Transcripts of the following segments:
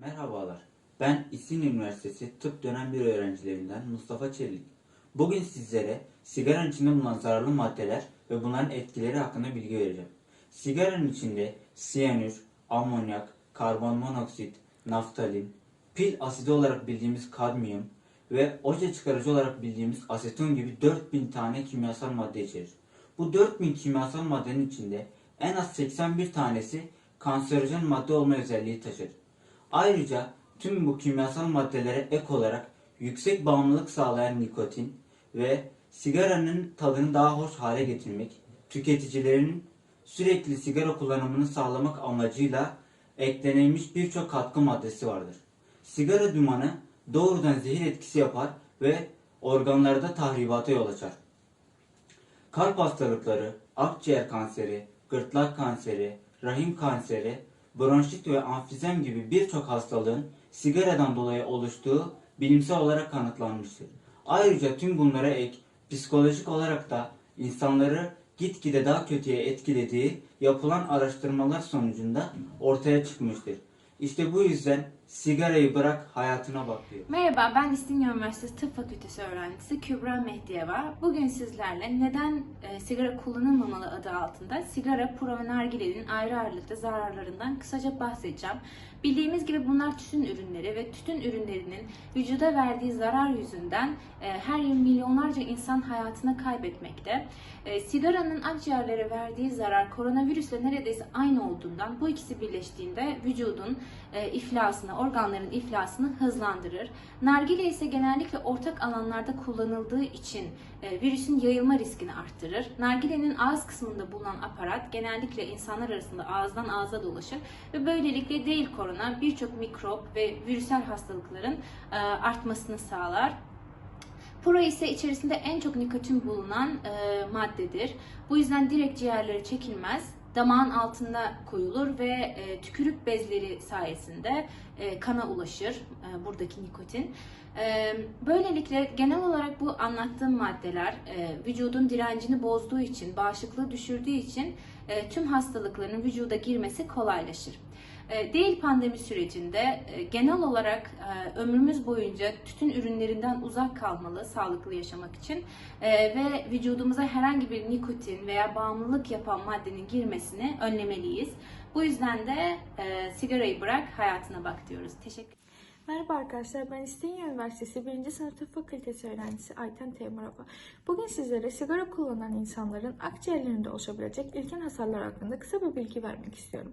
Merhabalar. Ben İstinye Üniversitesi Tıp Dönem 1 öğrencilerinden Mustafa Çelik. Bugün sizlere sigaranın içinde bulunan zararlı maddeler ve bunların etkileri hakkında bilgi vereceğim. Sigaranın içinde siyanür, amonyak, karbon monoksit, naftalin, pil asidi olarak bildiğimiz kadmiyum ve oje çıkarıcı olarak bildiğimiz aseton gibi 4000 tane kimyasal madde içerir. Bu 4000 kimyasal maddenin içinde en az 81 tanesi kanserojen madde olma özelliği taşır. Ayrıca tüm bu kimyasal maddelere ek olarak yüksek bağımlılık sağlayan nikotin ve sigaranın tadını daha hoş hale getirmek, tüketicilerin sürekli sigara kullanımını sağlamak amacıyla eklenilmiş birçok katkı maddesi vardır. Sigara dumanı doğrudan zehir etkisi yapar ve organlarda tahribata yol açar. Kalp hastalıkları, akciğer kanseri, gırtlak kanseri, rahim kanseri, bronşit ve amfizem gibi birçok hastalığın sigaradan dolayı oluştuğu bilimsel olarak kanıtlanmıştır. Ayrıca tüm bunlara ek psikolojik olarak da insanları gitgide daha kötüye etkilediği yapılan araştırmalar sonucunda ortaya çıkmıştır. İşte bu yüzden sigarayı bırak hayatına bak diyor. Merhaba, ben İstinye Üniversitesi Tıp Fakültesi öğrencisi Kübra Mehdiyeva. Bugün sizlerle neden e, sigara kullanılmamalı adı altında sigara, pro ve nargilenin ayrı ayrılıkta zararlarından kısaca bahsedeceğim. Bildiğimiz gibi bunlar tütün ürünleri ve tütün ürünlerinin vücuda verdiği zarar yüzünden e, her yıl milyonlarca insan hayatını kaybetmekte. E, sigaranın akciğerlere verdiği zarar koronavirüsle neredeyse aynı olduğundan bu ikisi birleştiğinde vücudun e, iflasını, organların iflasını hızlandırır. Nargile ise genellikle ortak alanlarda kullanıldığı için virüsün yayılma riskini arttırır. Nargilenin ağız kısmında bulunan aparat genellikle insanlar arasında ağızdan ağza dolaşır ve böylelikle değil korona birçok mikrop ve virüsel hastalıkların e, artmasını sağlar. Pro ise içerisinde en çok nikotin bulunan e, maddedir. Bu yüzden direkt ciğerlere çekilmez. Damağın altında koyulur ve e, tükürük bezleri sayesinde e, kana ulaşır e, buradaki nikotin. E, böylelikle genel olarak bu anlattığım maddeler e, vücudun direncini bozduğu için, bağışıklığı düşürdüğü için e, tüm hastalıkların vücuda girmesi kolaylaşır. E, Değil pandemi sürecinde e, genel olarak e, ömrümüz boyunca tütün ürünlerinden uzak kalmalı sağlıklı yaşamak için ve vücudumuza herhangi bir nikotin veya bağımlılık yapan maddenin girmesini önlemeliyiz. Bu yüzden de sigarayı bırak hayatına bak diyoruz. Teşekkür Merhaba arkadaşlar, ben İstinye Üniversitesi 1. Sınıf Tıp Fakültesi öğrencisi Ayten Teymurova. Bugün sizlere sigara kullanan insanların akciğerlerinde oluşabilecek ilkin hasarlar hakkında kısa bir bilgi vermek istiyorum.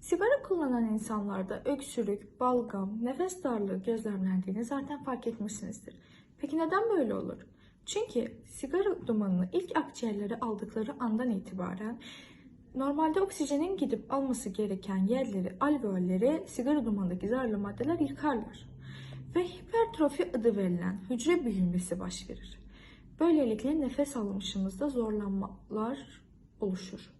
Sigara kullanan insanlarda öksürük, balgam, nefes darlığı gözlemlendiğini zaten fark etmişsinizdir. Peki neden böyle olur? Çünkü sigara dumanını ilk akciğerlere aldıkları andan itibaren Normalde oksijenin gidip alması gereken yerleri, alveolleri sigara dumanındaki zararlı maddeler yıkarlar. Ve hipertrofi adı verilen hücre büyümesi baş verir. Böylelikle nefes almışımızda zorlanmalar oluşur.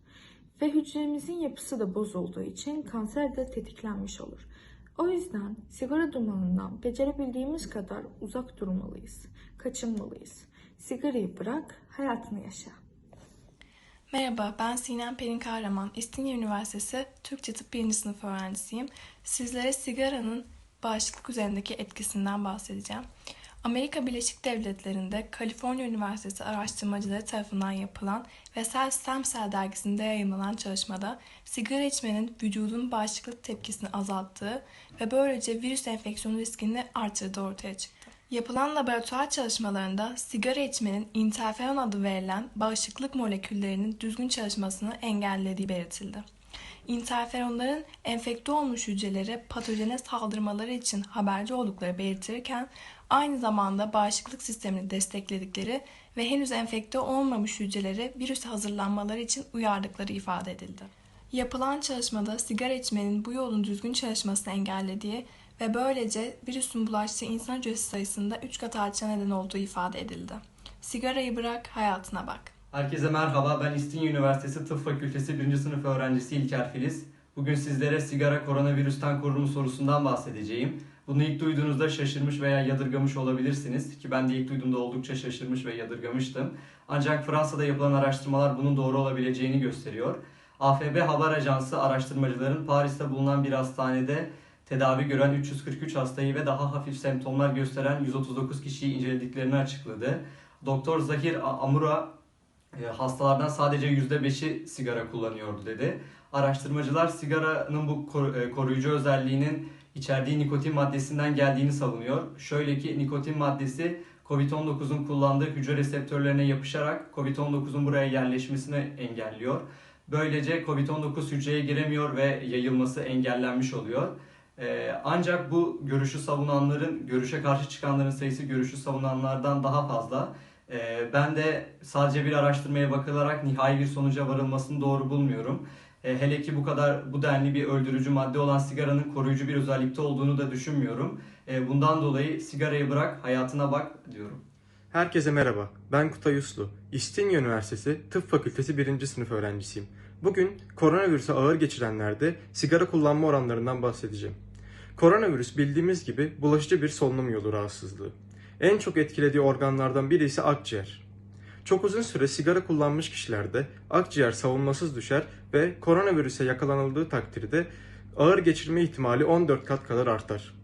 Ve hücremizin yapısı da bozulduğu için kanser de tetiklenmiş olur. O yüzden sigara dumanından becerebildiğimiz kadar uzak durmalıyız, kaçınmalıyız. Sigarayı bırak, hayatını yaşa. Merhaba, ben Sinem Pelin Kahraman. İstinye Üniversitesi Türkçe Tıp 1. sınıf öğrencisiyim. Sizlere sigaranın bağışıklık üzerindeki etkisinden bahsedeceğim. Amerika Birleşik Devletleri'nde Kaliforniya Üniversitesi araştırmacıları tarafından yapılan ve Stem Cell dergisinde yayınlanan çalışmada sigara içmenin vücudun bağışıklık tepkisini azalttığı ve böylece virüs enfeksiyonu riskini artırdığı ortaya çıktı. Yapılan laboratuvar çalışmalarında sigara içmenin interferon adı verilen bağışıklık moleküllerinin düzgün çalışmasını engellediği belirtildi. İnterferonların enfekte olmuş hücrelere patojene saldırmaları için haberci oldukları belirtilirken aynı zamanda bağışıklık sistemini destekledikleri ve henüz enfekte olmamış hücreleri virüse hazırlanmaları için uyardıkları ifade edildi. Yapılan çalışmada sigara içmenin bu yolun düzgün çalışmasını engellediği ve böylece virüsün bulaştığı insan hücresi sayısında 3 kat artışa neden olduğu ifade edildi. Sigarayı bırak, hayatına bak. Herkese merhaba. Ben İstinye Üniversitesi Tıp Fakültesi 1. sınıf öğrencisi İlker Filiz. Bugün sizlere sigara koronavirüsten korur mu sorusundan bahsedeceğim. Bunu ilk duyduğunuzda şaşırmış veya yadırgamış olabilirsiniz ki ben de ilk duyduğumda oldukça şaşırmış ve yadırgamıştım. Ancak Fransa'da yapılan araştırmalar bunun doğru olabileceğini gösteriyor. AFB Haber Ajansı araştırmacıların Paris'te bulunan bir hastanede tedavi gören 343 hastayı ve daha hafif semptomlar gösteren 139 kişiyi incelediklerini açıkladı. Doktor Zahir Amura e, hastalardan sadece %5'i sigara kullanıyordu dedi. Araştırmacılar sigaranın bu e, koruyucu özelliğinin içerdiği nikotin maddesinden geldiğini savunuyor. Şöyle ki nikotin maddesi COVID-19'un kullandığı hücre reseptörlerine yapışarak COVID-19'un buraya yerleşmesini engelliyor. Böylece COVID-19 hücreye giremiyor ve yayılması engellenmiş oluyor. Ee, ancak bu görüşü savunanların, görüşe karşı çıkanların sayısı görüşü savunanlardan daha fazla. Ee, ben de sadece bir araştırmaya bakılarak nihai bir sonuca varılmasını doğru bulmuyorum. Ee, hele ki bu kadar bu denli bir öldürücü madde olan sigaranın koruyucu bir özellikte olduğunu da düşünmüyorum. Bundan dolayı sigarayı bırak, hayatına bak diyorum. Herkese merhaba. Ben Kutay Uslu. İstinye Üniversitesi Tıp Fakültesi 1. sınıf öğrencisiyim. Bugün koronavirüse ağır geçirenlerde sigara kullanma oranlarından bahsedeceğim. Koronavirüs bildiğimiz gibi bulaşıcı bir solunum yolu rahatsızlığı. En çok etkilediği organlardan biri ise akciğer. Çok uzun süre sigara kullanmış kişilerde akciğer savunmasız düşer ve koronavirüse yakalanıldığı takdirde ağır geçirme ihtimali 14 kat kadar artar.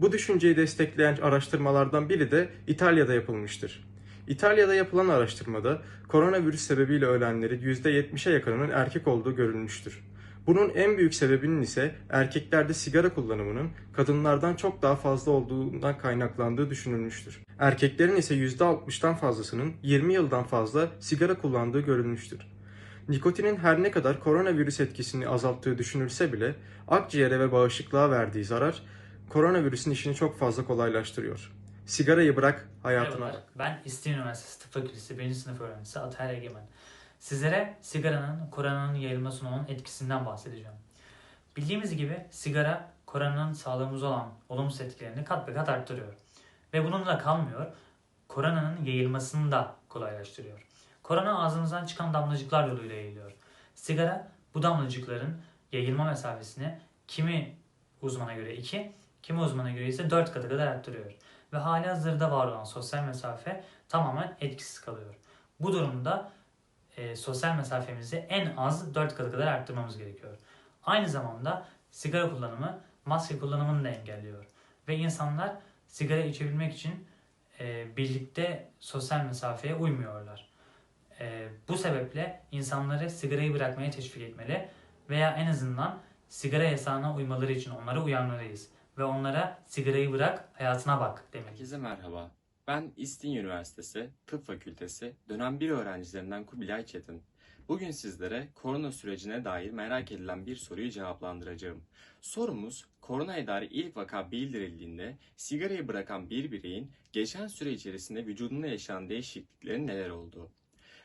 Bu düşünceyi destekleyen araştırmalardan biri de İtalya'da yapılmıştır. İtalya'da yapılan araştırmada koronavirüs sebebiyle ölenlerin %70'e yakınının erkek olduğu görülmüştür. Bunun en büyük sebebinin ise erkeklerde sigara kullanımının kadınlardan çok daha fazla olduğundan kaynaklandığı düşünülmüştür. Erkeklerin ise %60'tan fazlasının 20 yıldan fazla sigara kullandığı görülmüştür. Nikotinin her ne kadar koronavirüs etkisini azalttığı düşünülse bile akciğere ve bağışıklığa verdiği zarar koronavirüsün işini çok fazla kolaylaştırıyor. Sigarayı bırak, hayatına Merhabalar, ben İstinye Üniversitesi Tıp Fakültesi 1. sınıf öğrencisi Atayr Egemen. Sizlere sigaranın koronanın yayılmasına olan etkisinden bahsedeceğim. Bildiğimiz gibi sigara koronanın sağlığımıza olan olumsuz etkilerini kat be kat arttırıyor. Ve bununla kalmıyor, koronanın yayılmasını da kolaylaştırıyor. Korona ağzımızdan çıkan damlacıklar yoluyla yayılıyor. Sigara bu damlacıkların yayılma mesafesini kimi uzmana göre 2, kimi uzmana göre ise 4 katı kadar arttırıyor ve hali hazırda var olan sosyal mesafe tamamen etkisiz kalıyor. Bu durumda e, sosyal mesafemizi en az 4 katı kadar arttırmamız gerekiyor. Aynı zamanda sigara kullanımı maske kullanımını da engelliyor. Ve insanlar sigara içebilmek için e, birlikte sosyal mesafeye uymuyorlar. E, bu sebeple insanları sigarayı bırakmaya teşvik etmeli veya en azından sigara yasağına uymaları için onları uyarmalıyız ve onlara sigarayı bırak, hayatına bak demek. Herkese merhaba. Ben İstinye Üniversitesi Tıp Fakültesi dönem 1 öğrencilerinden Kubilay Çetin. Bugün sizlere korona sürecine dair merak edilen bir soruyu cevaplandıracağım. Sorumuz, koronaya dair ilk vaka bildirildiğinde sigarayı bırakan bir bireyin geçen süre içerisinde vücudunda yaşanan değişikliklerin neler olduğu.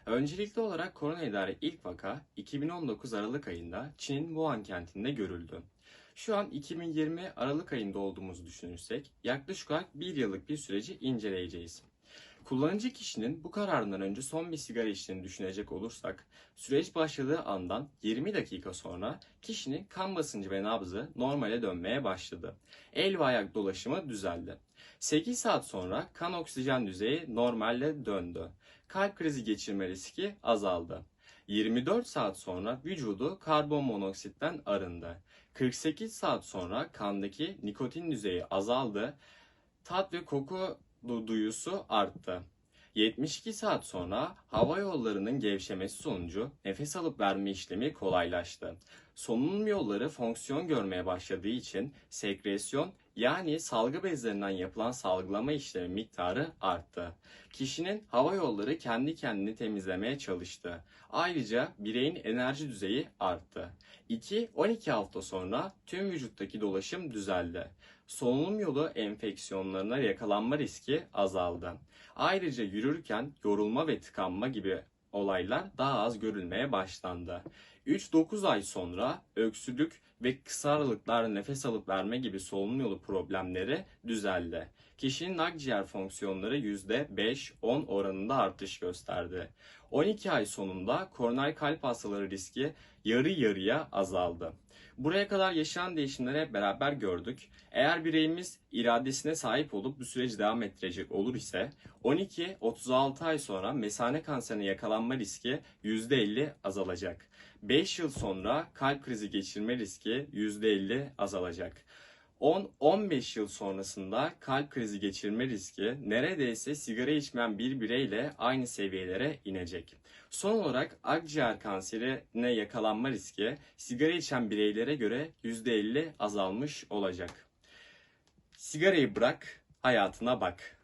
Öncelikli olarak koronaya dair ilk vaka 2019 Aralık ayında Çin'in Wuhan kentinde görüldü. Şu an 2020 Aralık ayında olduğumuzu düşünürsek yaklaşık olarak bir yıllık bir süreci inceleyeceğiz. Kullanıcı kişinin bu kararından önce son bir sigara içtiğini düşünecek olursak, süreç başladığı andan 20 dakika sonra kişinin kan basıncı ve nabzı normale dönmeye başladı. El ve ayak dolaşımı düzeldi. 8 saat sonra kan oksijen düzeyi normale döndü. Kalp krizi geçirme riski azaldı. 24 saat sonra vücudu karbon monoksitten arındı. 48 saat sonra kandaki nikotin düzeyi azaldı. Tat ve koku du- duyusu arttı. 72 saat sonra hava yollarının gevşemesi sonucu nefes alıp verme işlemi kolaylaştı. Solunum yolları fonksiyon görmeye başladığı için sekresyon yani salgı bezlerinden yapılan salgılama işlemi miktarı arttı. Kişinin hava yolları kendi kendini temizlemeye çalıştı. Ayrıca bireyin enerji düzeyi arttı. 2-12 hafta sonra tüm vücuttaki dolaşım düzeldi. Solunum yolu enfeksiyonlarına yakalanma riski azaldı. Ayrıca yürürken yorulma ve tıkanma gibi olaylar daha az görülmeye başlandı. 3-9 ay sonra öksürük ve kısa aralıklarla nefes alıp verme gibi solunum yolu problemleri düzeldi. Kişinin akciğer fonksiyonları %5-10 oranında artış gösterdi. 12 ay sonunda koroner kalp hastaları riski yarı yarıya azaldı. Buraya kadar yaşanan değişimleri hep beraber gördük. Eğer bireyimiz iradesine sahip olup bu süreci devam ettirecek olur ise 12-36 ay sonra mesane kanserine yakalanma riski %50 azalacak. 5 yıl sonra kalp krizi geçirme riski %50 azalacak. 10-15 yıl sonrasında kalp krizi geçirme riski neredeyse sigara içmeyen bir bireyle aynı seviyelere inecek. Son olarak akciğer kanserine yakalanma riski sigara içen bireylere göre %50 azalmış olacak. Sigarayı bırak, hayatına bak.